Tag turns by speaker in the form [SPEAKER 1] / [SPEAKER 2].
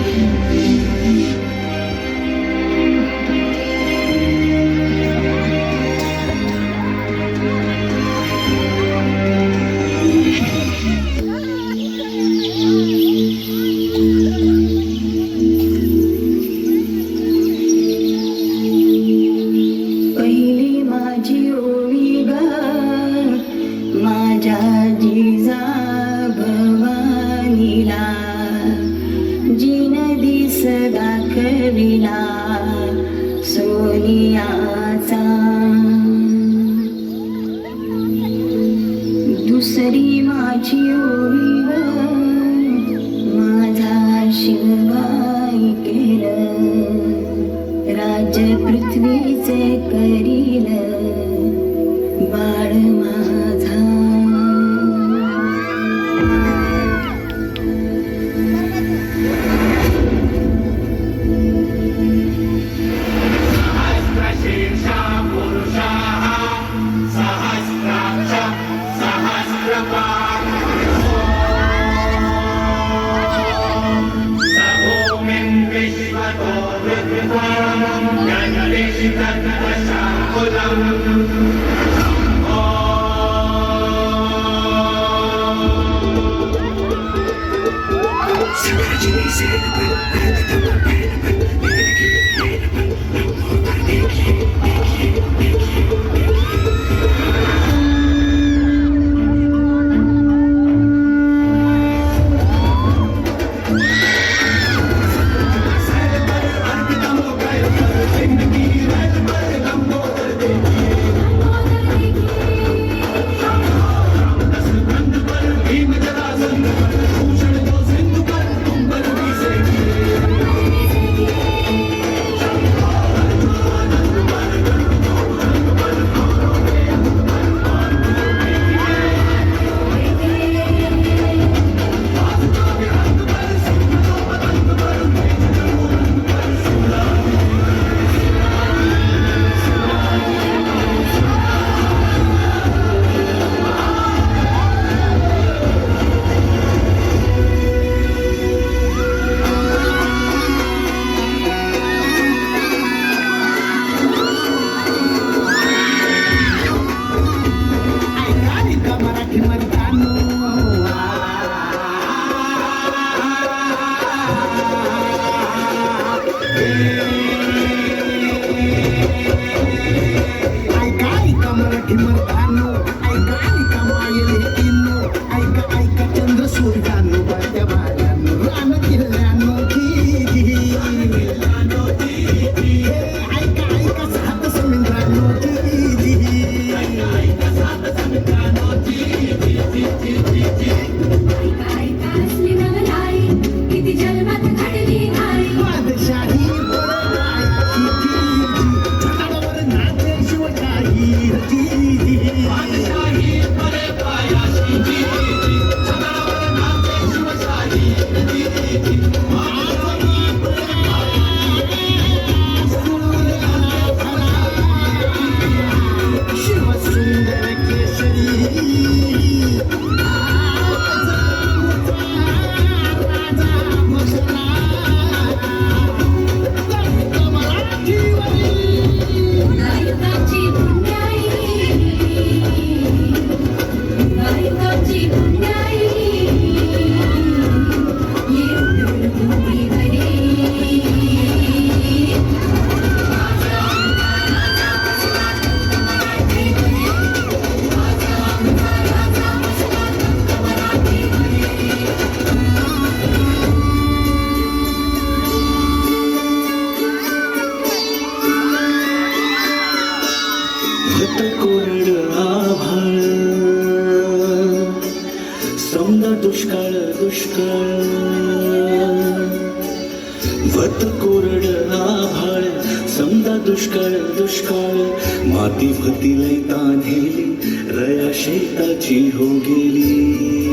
[SPEAKER 1] Thank you. Jai Prithvi say
[SPEAKER 2] करीद Thank you.
[SPEAKER 3] वत कोरड नाभाळ समजा दुष्काळ दुष्काळ. माती भतीले तान्हेली रया शेताची हो गेली.